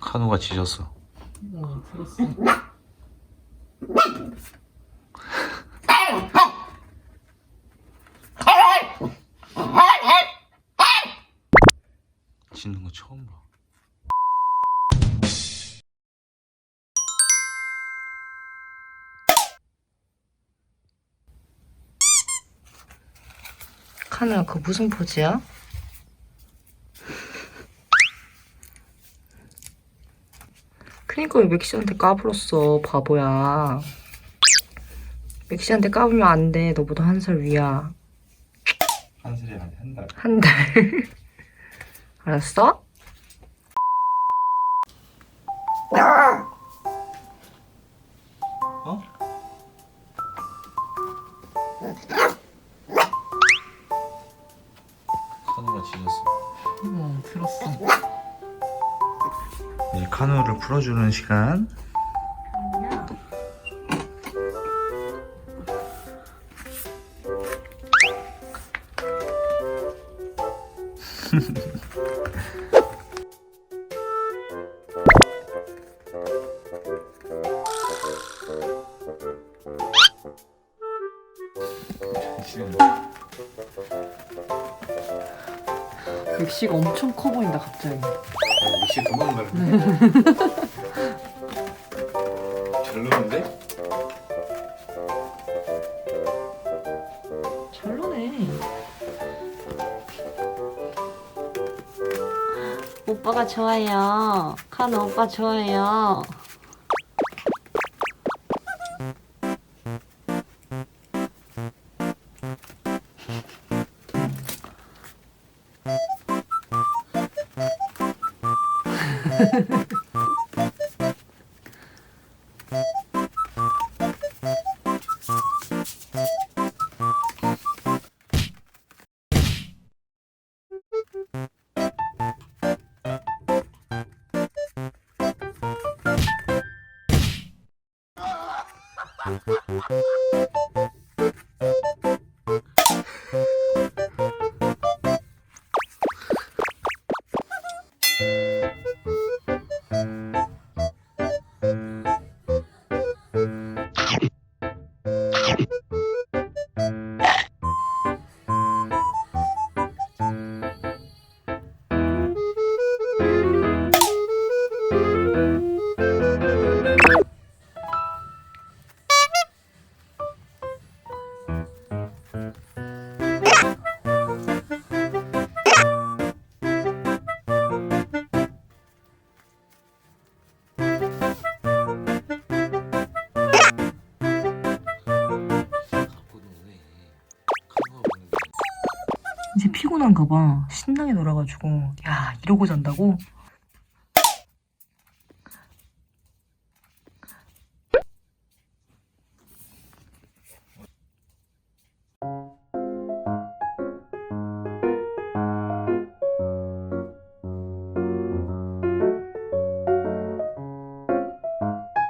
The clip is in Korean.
카누가. 어, 들었어. 짖는 거 처음 봐. 카누야 그거 무슨 포즈야? 그니까 왜 맥시한테 까불었어 바보야 맥시한테 까불면 안 돼 너보다 한 살 위야 한 살이 아니 한 달. 한 달 알았어? 어? 카누가 짖었어. 어, 들었어. 이제 카누를 풀어주는 시간. 맥시가 엄청 커 보인다 갑자기. 미씨 도망가는데? 잘 노는데? 잘 노네. 오빠가 좋아요. 카노 오빠 좋아요. 이제 피곤한가 봐 신나게 놀아가지고 야 이러고 잔다고?